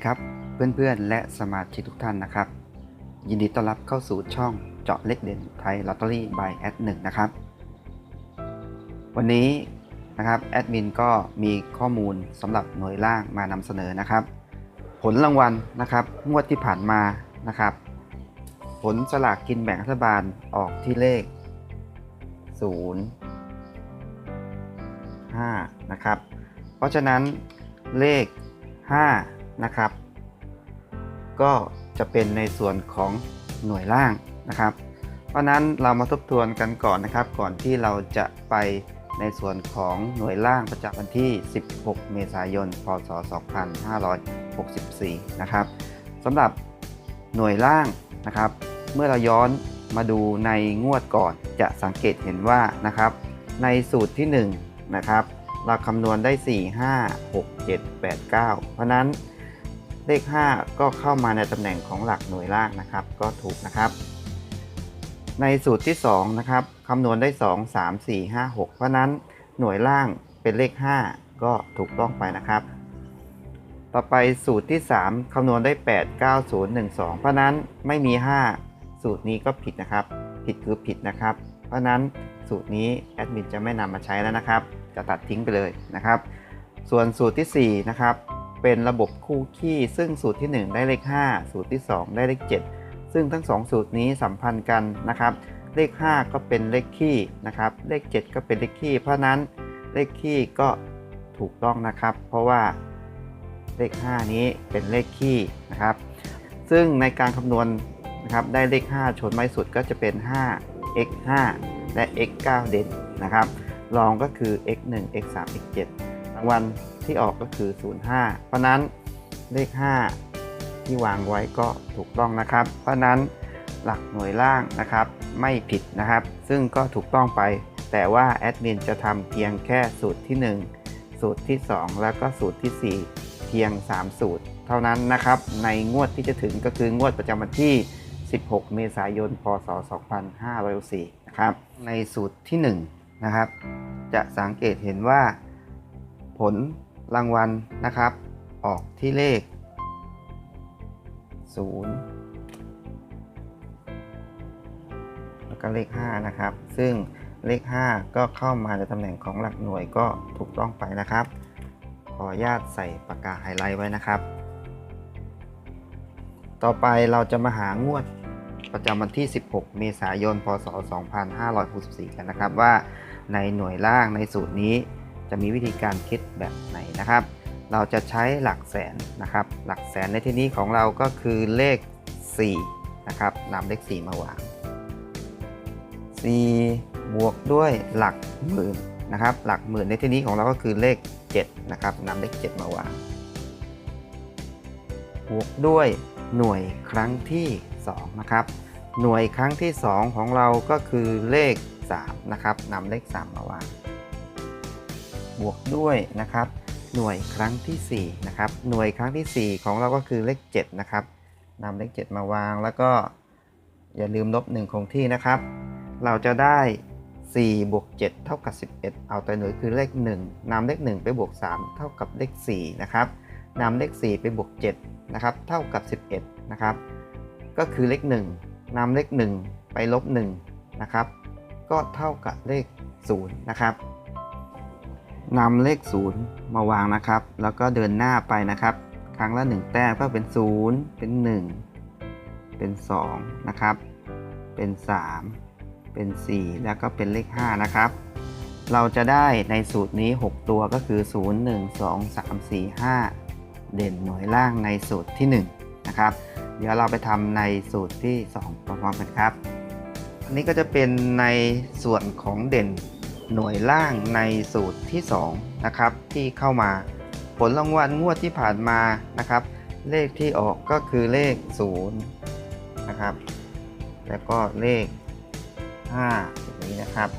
ีครับ เพื่อนๆ และสมาชิกทุกท่านนะครับ ยินดีต้อนรับเข้าสู่ช่องเจาะเลขเด่นไทยลอตเตอรี่บายแอดหนึ่งนะครับ วันนี้นะครับแอดมินก็มีข้อมูลสำหรับหน่วยล่างมานำเสนอนะครับ ผลรางวัลนะครับงวดที่ผ่านมานะครับ ผลสลากกินแบ่งรัฐบาลออกที่เลข 0 5 นะครับ เพราะฉะนั้นเลข 5 นะครับ ก็จะเป็นในส่วนของหน่วยล่างนะครับ เพราะนั้นเรามาทบทวนกันก่อนนะครับ ก่อนที่เราจะไปในส่วนของหน่วยล่างประจำวันที่ 16 เมษายน พศ 2564 นะครับสำหรับหน่วยล่างนะครับ เมื่อเราย้อนมาดูในงวดก่อนจะสังเกตเห็นว่านะครับ ในสูตรที่ 1 นะครับ เราคำนวณได้ 4 5 6 7 8 9 เพราะนั้น เลข 5 ก็เข้ามาในตำแหน่งของหลักหน่วยล่างนะครับ ก็ถูกนะครับ ในสูตรที่2นะครับคำนวณได้ 2 3 4 5 6 เพราะนั้นหน่วยล่างเป็นเลข 5 ก็ถูกต้องไปนะครับ ต่อไปสูตรที่ 3 คำนวณได้ 8 9 0 1 2 เพราะนั้นไม่มี 5 สูตรนี้ก็ผิดนะครับ ผิดคือผิดนะครับ เพราะนั้นสูตรนี้แอดมินจะไม่นำมาใช้แล้วนะครับ จะตัดทิ้งไปเลยนะครับ ส่วนสูตรที่4นะครับ เป็นระบบคู่ขี้ ซึ่งสูตรที่ 1 ได้เลข 5 สูตรที่ 2 ได้เลข 7 ซึ่งทั้ง 2 สูตรนี้สัมพันธ์กันนะครับ เลข 5 ก็เป็นเลขขี้นะครับ เลข 7 ก็เป็นเลขขี้ เพราะนั้นเลขขี้ก็ถูกต้องนะครับ เพราะว่าเลข 5 นี้เป็นเลขขี้นะครับ ซึ่งในการคำนวณนะครับได้เลข 5 ชนไม้สุดก็จะเป็น5 x 5และ x 9เด่นนะครับรองก็คือ x 1 x 3 x 7างวัลที่ออกก็คือ 05 เพราะนั้นเลข 5 ที่วางไว้ก็ถูกต้องนะครับ เพราะนั้นหลักหน่วยล่างนะครับ ไม่ผิดนะครับ ซึ่งก็ถูกต้องไป แต่ว่าแอดมินจะทำเพียงแค่สูตรที่ 1 สูตรที่ 2 แล้วก็สูตรทีสี่4 เพียง 3 สูตร เท่านั้นนะครับ ในงวดที่จะถึงก็คืองวดประจำวันที่ 16 เมษายน พศ 2504นะครับ ในสูตรที่ 1 นะครับ จะสังเกตเห็นว่า ผลรางวัลนะครับ ออกที่เลข 0 แล้วก็เลข 5 นะครับ ซึ่งเลข 5 ก็เข้ามาในตำแหน่งของหลักหน่วยก็ถูกต้องไปนะครับ ขออนุญาตใส่ปากกาไฮไลท์ไว้นะครับ ต่อไปเราจะมาหางวดประจำวันที่ 16 เมษายน พศ 2564 กันนะครับว่าในหน่วยล่างในสูตรนี้ จะมีวิธีการคิดแบบไหนนะครับ เราจะใช้หลักแสนนะครับ หลักแสนในที่นี้ของเราก็คือเลข 4 นะครับนำเลข 4 มาวาง 4 บวกด้วยหลักหมื่นนะครับ หลักหมื่นในที่นี้ของเราก็คือเลข 7 นะครับนำเลข 7 มาวาง บวกด้วยหน่วยครั้งที่ 2 นะครับ หน่วยครั้งที่ 2 ของเราก็คือเลข 3 นะครับนำเลข 3 มาวาง บวกด้วยนะครับหน่วยครั้งที่4นะครับหน่วยครั้งที่ 4 ของเราก็คือเลข7นะครับนำเลข 7 มาวางแล้วก็อย่าลืมลบ1คงที่นะครับ เราจะได้4บวก7เท่ากับ11 เอาแตัวหน่วยคือเลข 1นำเลข 1 ไปบวก 3 เท่ากับเลข4นะครับนำเลข 4 ไปบวก7นะครับเท่ากับ 11นะครับก็คือเลข 1นำเลข 1 ไปลบ1นะครับก็เท่ากับเลข0นะครับ นำเลข 0 มาวางนะครับ แล้วก็เดินหน้าไปนะครับ ครั้งละ 1 แต้มก็เป็น 0 เป็น 1 เป็น 2 นะครับ เป็น 3 เป็น 4 แล้วก็เป็นเลข 5 นะครับ เราจะได้ในสูตรนี้ 6 ตัวก็คือ 0 1 2 3 4 5 เด่นหน่วยล่างในสูตรที่ 1 นะครับ เดี๋ยวเราไปทำในสูตรที่ 2 พร้อมๆกันครับ อันนี้ก็จะเป็นในส่วนของเด่น หน่วยล่างในสูตรที่2นะครับที่เข้ามา ผลรางวัลงวดที่ผ่านมานะครับ เลขที่ออกก็คือเลข0นะครับแล้วก็เลข5อย่างนี้นะครับ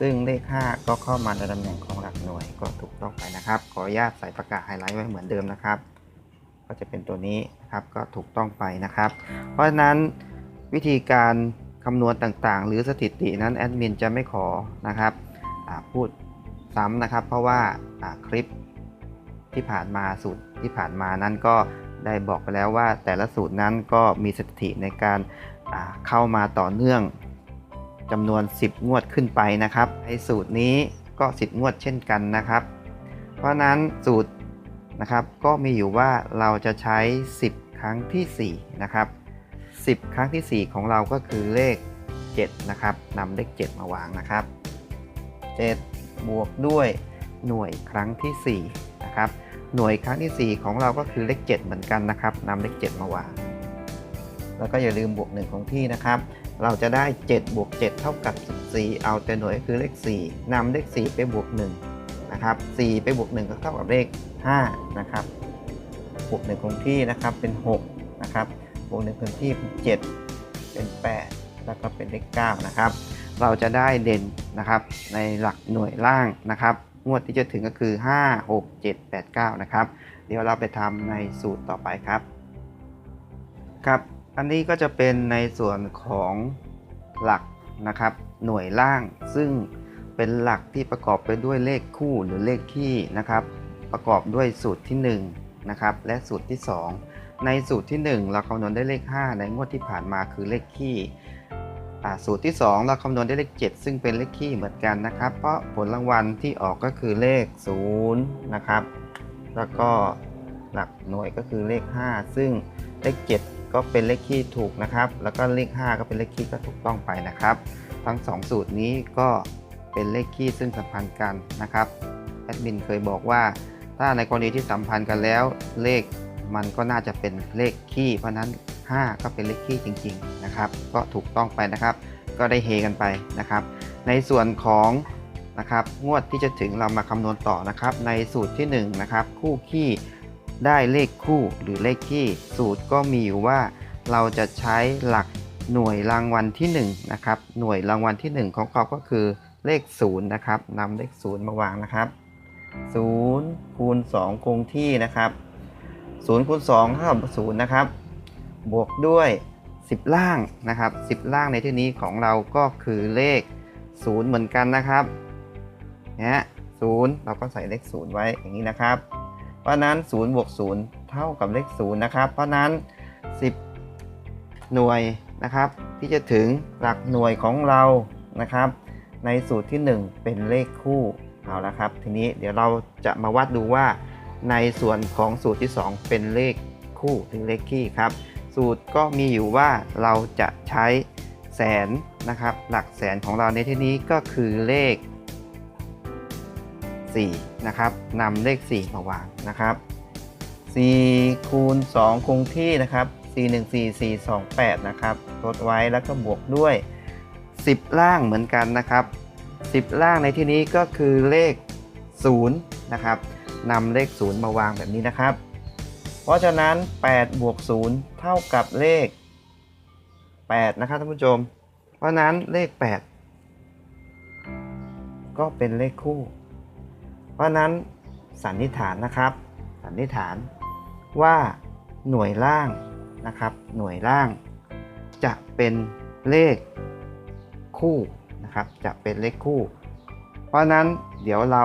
ซึ่งเลข 5 ก็เข้ามาในตำแหน่งของหลักหน่วยก็ถูกต้องไปนะครับ ขออนุญาตใส่ประกาศไฮไลท์ไว้เหมือนเดิมนะครับ ก็จะเป็นตัวนี้นะครับก็ถูกต้องไปนะครับ เพราะฉะนั้นวิธีการคำนวณต่างๆ หรือสถิตินั้นแอดมินจะไม่ขอนะครับ พูดซ้ำนะครับ เพราะว่าคลิปที่ผ่านมาสูตรที่ผ่านมานั้นก็ได้บอกไปแล้วว่าแต่ละสูตรนั้นก็มีสถิติในการเข้ามาต่อเนื่องจำนวน 10 งวดขึ้นไปนะครับ ในสูตรนี้ก็ 10 งวดเช่นกันนะครับ เพราะนั้นสูตรนะครับก็มีอยู่ว่าเราจะใช้ 10 ครั้งทีสี่4นะครับ10 ครั้งทีสี่ 4 ของเราก็คือเลข 7 นะครับนำเลข 7 มาวางนะครับ 7 บวกด้วยหน่วยครั้งทีสี่4นะครับหน่วยครั้งทีสี่ 4 ของเราก็คือเลข 7 เหมือนกันนะครับนำเลข 7 มาวางแล้วก็อย่าลืมบวก1ของที่นะครับ เราจะได้ 7 บวก 7 เท่ากับ 14 เอาแต่หน่วยคือเลข 4นำเลข 4 ไปบวก1นะครับ 4 ไปบวก 1 ก็เท่ากับเลข 5 นะครับ บวก1คงที่นะครับเป็น 6 นะครับ บวก1คงที่เป็น 7 เป็น 8 แล้วก็เป็นเลข 9 นะครับ เราจะได้เด่นนะครับในหลักหน่วยล่างนะครับ งวดที่จะถึงก็คือ 5 6 7 8 9 นะครับ เดี๋ยวเราไปทำในสูตรต่อไปครับครับอันนี้ก็จะเป็นในส่วนของหลักนะครับหน่วยล่าง ซึ่งเป็นหลักที่ประกอบไปด้วยเลขคู่หรือเลขคี่นะครับ ประกอบด้วยสูตรที่1นะครับและสูตรที่ 2 ในสูตรที่ 1 เราคำนวณได้เลข 5 ในงวดที่ผ่านมาคือเลขคี่ สูตรที่ 2 เราคำนวณได้เลข 7 ซึ่งเป็นเลขคี่เหมือนกันนะครับ เพราะผลรางวัลที่ออกก็คือเลข 0 นะครับ แล้วก็หลักหน่วยก็คือเลข 5 ซึ่งเลข 7 ก็เป็นเลขคี่ถูกนะครับ แล้วก็เลข 5 ก็เป็นเลขคี่ก็ถูกต้องไปนะครับ ทั้ง 2 สูตรนี้ก็เป็นเลขคี่ซึ่งสัมพันธ์กันนะครับแอดมินเคยบอกว่า ถ้าในกรณีที่สัมพันธ์กันแล้วเลขมันก็น่าจะเป็นเลขคี่เพราะฉะนั้น 5 ก็เป็นเลขคี่จริงๆนะครับ ก็ถูกต้องไปนะครับ ก็ได้เฮกันไปนะครับ ในส่วนของนะครับงวดที่จะถึงเรามาคำนวณต่อนะครับ ในสูตรที่1นะครับคู่คี่ได้เลขคู่หรือเลขคี่ สูตรก็มีอยู่ว่าเราจะใช้หลักหน่วยรางวัลที่1นะครับหน่วยรางวัลที่ 1 ของเขาก็คือเลข0นะครับนำเลข0มาวางนะครับ0คูณ2คงที่นะครับ0คูณ2เท่ากับ0นะครับ บวกด้วย 10 ล่างนะครับ 10 ล่างในที่นี้ของเราก็คือเลข 0 เหมือนกันนะครับนะศูนย์เราก็ใส่เลข 0 ไว้อย่างนี้นะครับ เพราะนั้น0บวก0 เท่ากับเลข 0 นะครับ เพราะนั้น 10 หน่วยนะครับ ที่จะถึงหลักหน่วยของเรานะครับ ในสูตรที่ 1 เป็นเลขคู่เอาละครับ ทีนี้เดี๋ยวเราจะมาวัดดูว่าในส่วนของสูตรที่ 2 เป็นเลขคู่หรือเลขคี่ครับ สูตรก็มีอยู่ว่าเราจะใช้แสนนะครับ หลักแสนของเราในที่นี้ก็คือเลข 4 นะครับนำเลข 4 มาวางนะครับ4คูณ2คงที่นะครับ 4 1 4 4 2 8 นะครับลดไว้แล้วก็บวกด้วย 10 ล่างเหมือนกันนะครับ 10 ล่างในที่นี้ก็คือเลข 0 นะครับนำเลข 0 มาวางแบบนี้นะครับ ราะฉะนั้น8บวก0เท่ากับเลข8นะครับท่านผู้ชม เพราะนั้นเลข 8 ก็เป็นเลขคู่ เพราะนั้นสันนิษฐานนะครับ สันนิษฐานว่าหน่วยล่างนะครับ หน่วยล่าง จะเป็นเลขคู่นะครับ จะเป็นเลขคู่ เพราะนั้นเดี๋ยวเรา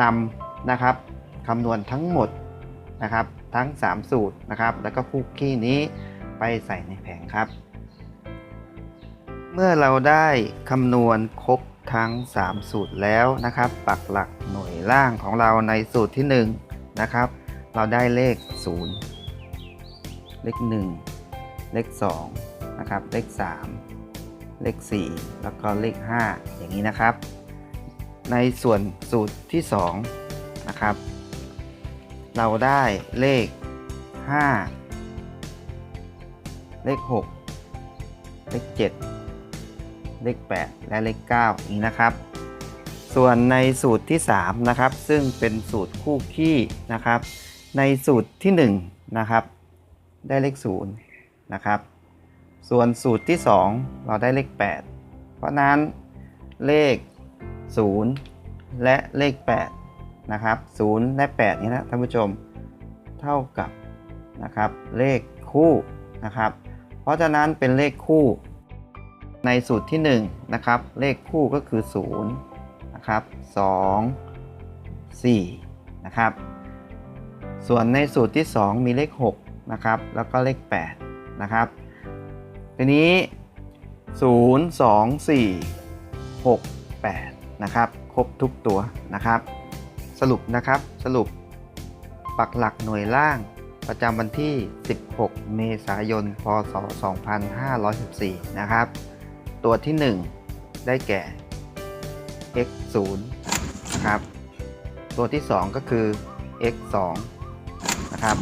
นำนะครับคำนวณทั้งหมด นะครับ ทั้ง 3 สูตรนะครับ แล้วก็คู่ขี้นี้ไปใส่ในแผงครับ เมื่อเราได้คำนวณครบทั้ง 3 สูตรแล้วนะครับ ปักหลักหน่วยล่างของเราในสูตรที่ 1 นะครับ เราได้เลข 0 เลข 1 เลข 2 นะครับ เลข 3 เลข 4 แล้วก็เลข 5 อย่างนี้นะครับ ในส่วนสูตรที่ 2 นะครับ เราได้เลข 5 เลข 6 เลข 7 เลข 8 และเลข 9 นี้นะครับ ส่วนในสูตรที่ 3 นะครับ ซึ่งเป็นสูตรคู่ขี้นะครับ ในสูตรที่ 1 นะครับ ได้เลข 0 นะครับ ส่วนสูตรที่ 2 เราได้เลข 8 เพราะนั้นเลข 0 และเลข 8 นะครับ0และ8นี้นะท่านผู้ชมเท่ากับนะครับเลขคู่นะครับ เพราะฉะนั้นเป็นเลขคู่ในสูตรที่1นะครับเลขคู่ก็คือ0นะครับ2 4นะครับส่วนในสูตรที่ 2 มีเลข6นะครับแล้วก็เลข8นะครับทีนี้ 0 2 4 6 8นะครับครบทุกตัวนะครับ รุปนะครับสรุป ปักหลักหน่วยล่าง ประจำวันที่ 16 เมษายน พศ 2514 นะครับ ตัวที่ 1 ได้แก่ x 0นะครับ ตัวที่ 2 ก็คือ x 2นะครับ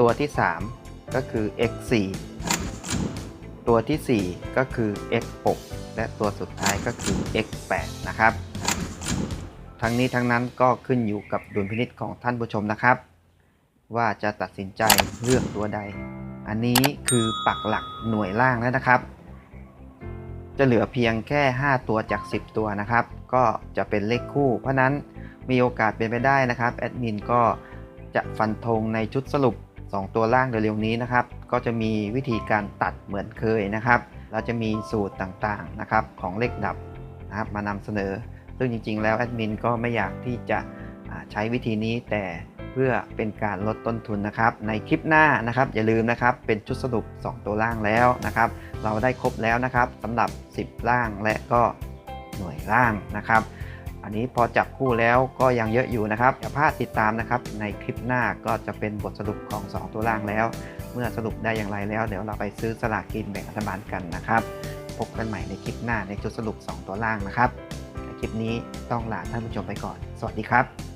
ตัวที่ 3 ก็คือ x 4ตัวที่ 4 ก็คือ x 6และตัวสุดท้ายก็คือ x 8นะครับ ทั้งนี้ทั้งนั้นก็ขึ้นอยู่กับดุลพินิจของท่านผู้ชมนะครับ ว่าจะตัดสินใจเลือกตัวใด อันนี้คือปักหลักหน่วยล่างแล้วนะครับ จะเหลือเพียงแค่ 5 ตัวจาก 10 ตัวนะครับ ก็จะเป็นเลขคู่ เพราะนั้นมีโอกาสเป็นไปได้นะครับแอดมินก็จะฟันธงในชุดสรุป 2 ตัวล่างเร็วๆนี้นะครับ ก็จะมีวิธีการตัดเหมือนเคยนะครับ เราจะมีสูตรต่างๆนะครับของเลขดับนะครับมานำเสนอ ซึ่งจริง ๆ แล้วแอดมินก็ไม่อยากที่จะใช้วิธีนี้แต่เพื่อเป็นการลดต้นทุนนะครับ ในคลิปหน้านะครับ อย่าลืมนะครับเป็นชุดสรุป 2 ตัวล่างแล้วนะครับ เราได้ครบแล้วนะครับสำหรับ 10 ล่างและก็หน่วยล่างนะครับ อันนี้พอจับคู่แล้วก็ยังเยอะอยู่นะครับอย่าพลาดติดตามนะครับ ในคลิปหน้าก็จะเป็นบทสรุปของ 2 ตัวล่างแล้ว เมื่อสรุปได้อย่างไรแล้ว เดี๋ยวเราไปซื้อสลากกินแบ่งรัฐบาลกันนะครับพบกันใหม่ในคลิปหน้าในชุดสรุป 2 ตัวล่างนะครับ ลิปนี้ต้องลาท่านผู้ชมไปก่อน สวัสดีครับ